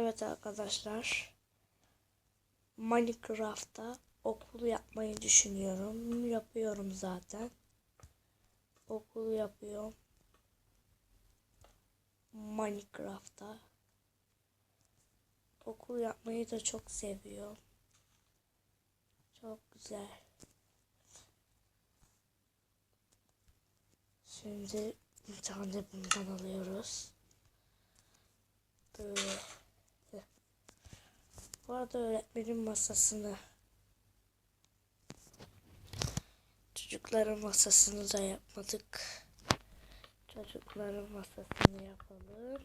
Evet arkadaşlar. Minecraft'ta okul yapmayı düşünüyorum. Yapıyorum zaten. Okul yapıyorum. Minecraft'ta. Okul yapmayı da çok seviyorum. Çok güzel. Şimdi bir tane bundan alıyoruz. Böyle. Bu arada öğretmenin masasını çocukların masasını da yapmadık. Çocukların masasını yapalım.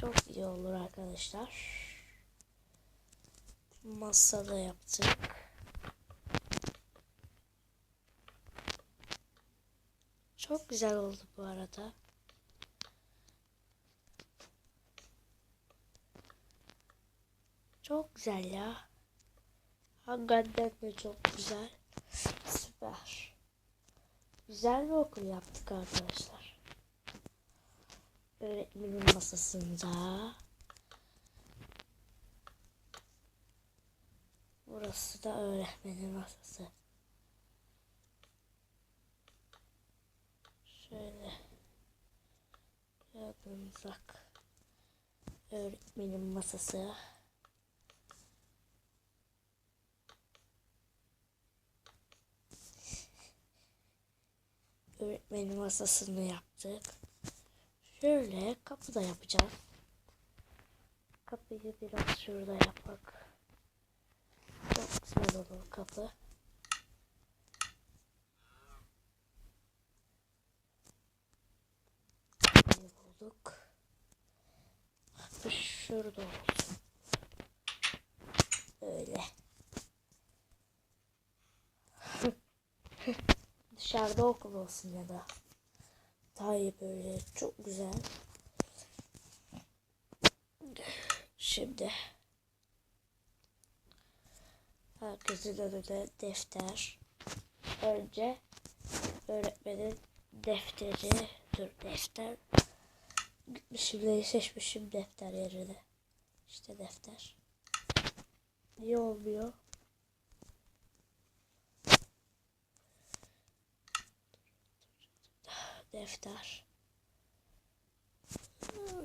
Çok iyi olur arkadaşlar. Masa da yaptık. Çok güzel oldu bu arada. Çok güzel ya. Hakikaten de çok güzel. Süper. Güzel bir okul yaptık arkadaşlar. Öğretmenin masasında. Burası da öğretmenin masası. Şöyle. Yakınsak. Öğretmenin masası. Öğretmenin masasını yaptık. Şöyle kapı da yapacağız. Kapıyı biraz şurada yapak. Çok güzel olur kapı. Kapıyı bulduk. Şurada olsun. Dışarıda okul olsun ya da daha böyle çok güzel. Şimdi herkesin önünde defter. Önce öğretmenin defteri, dur defter. Gitmişim neyi seçmişim defter yerine. İşte defter. Niye olmuyor? Defter.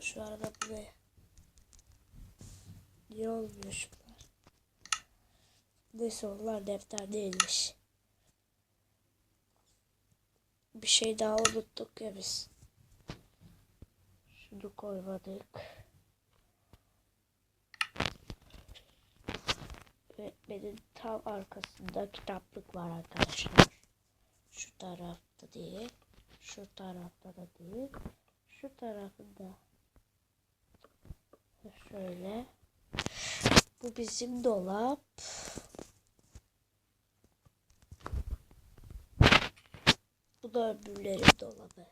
Şu arada buraya. Niye olmuyor şunlar? Neyse onlar defter değilmiş. Bir şey daha unuttuk ya biz. Şunu koymadık. Öğretmenin tam arkasında kitaplık var arkadaşlar. Şu tarafta değil. Şu tarafta da değil. Şu tarafında. Şöyle. Bu bizim dolap. Bu da öbürlerin dolabı.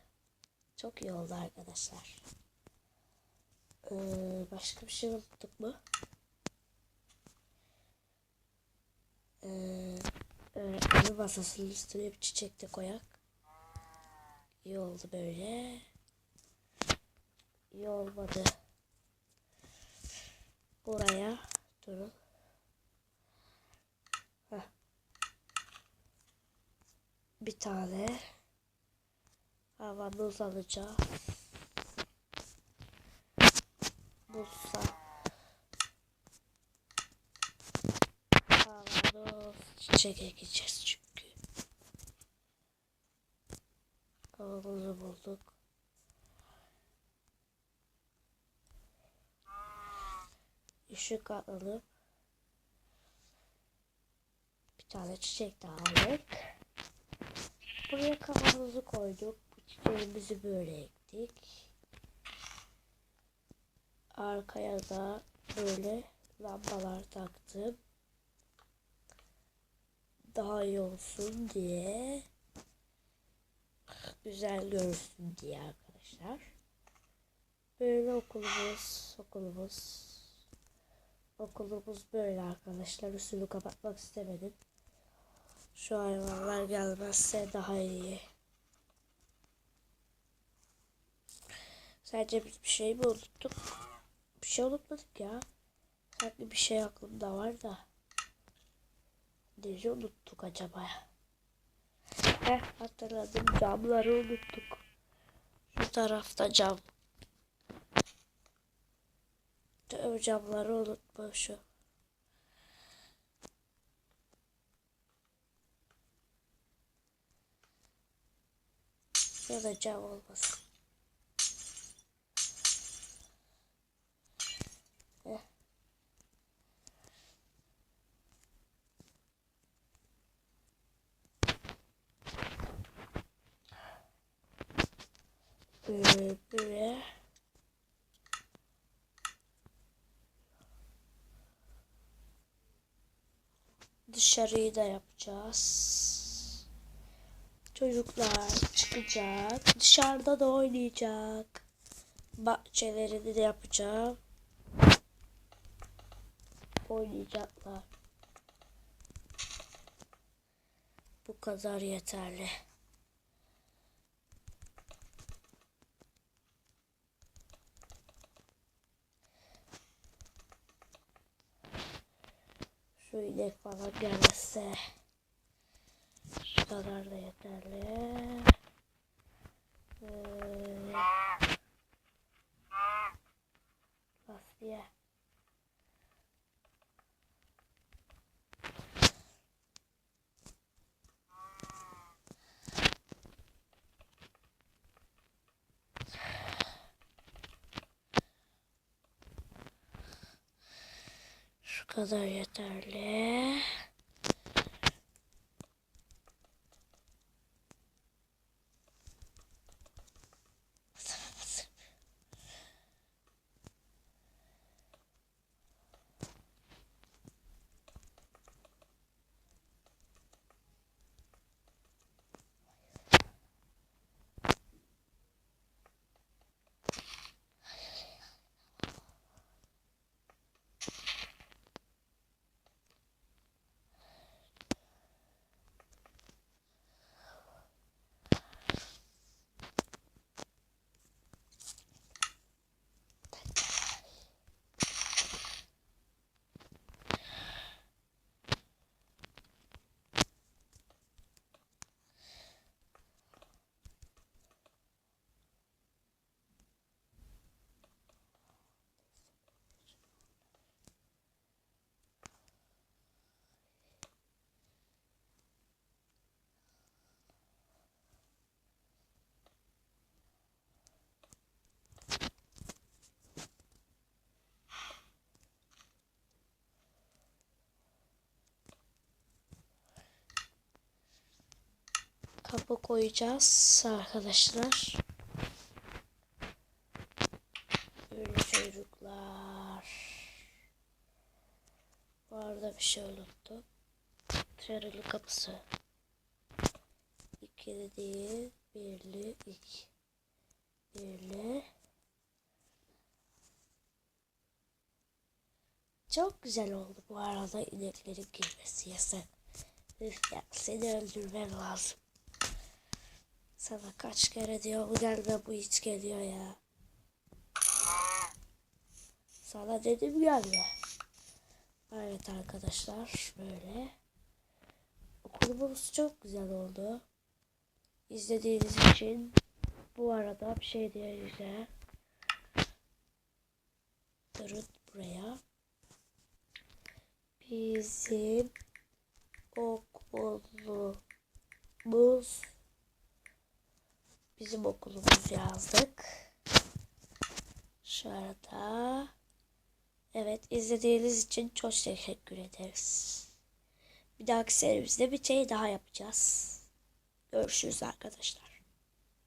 Çok iyi oldu arkadaşlar. Ee, başka bir şey unuttuk mu? Ee, öğretmenin masasının üstüne bir çiçek de koyak. İyi oldu böyle. İyi olmadı. Buraya durun. Heh. Bir tane havamız alacağım. Bulsa havamız çiçek ekeceğiz çünkü. Havamızı bulduk. Işık alalım. Bir tane çiçek daha aldık. Buraya kafamızı koyduk. Bu çiçeğimizi böyle ektik. Arkaya da böyle lambalar taktım. Daha iyi olsun diye güzel görünsün diye arkadaşlar. Böyle okulumuz, okulumuz, okulumuz böyle arkadaşlar. Üstünü kapatmak istemedim. Şu hayvanlar gelmezse daha iyi. Sadece bir şey mi unuttuk? Bir şey unutmadık ya. Sanki bir şey aklımda var da. Neyi unuttuk acaba? Heh hatırladım camları unuttuk. Şu tarafta cam. Tüm camları unutmuşum. Ya da cam olmasın. Böyle böyle. Dışarıyı da yapacağız. Çocuklar çıkacak. Dışarıda da oynayacak. Bahçelerini de yapacağım. Oynayacaklar. Bu kadar yeterli. İnek falan gelmezse şu kadar da yeterli. Ee, lastiğe. Kadar yeterli. Kapı koyacağız arkadaşlar. Böyle çocuklar. Bu arada bir şey unuttum. Trareli kapısı. İkili değil. Birli iki. Birli. Çok güzel oldu bu arada ineklerin girmesi yasak. Seni öldürmem lazım. Sana kaç kere diyor bu gelme bu hiç geliyor ya. Sana dedim gelme. Evet arkadaşlar böyle. Okulumuz çok güzel oldu. İzlediğiniz için bu arada bir şey diyeceğim. Durun buraya. Bizim okulumuz bizim okulumuz yazdık. Şurada. Evet izlediğiniz için çok teşekkür ederiz. Bir dahaki serimizde bir şey daha yapacağız. Görüşürüz arkadaşlar.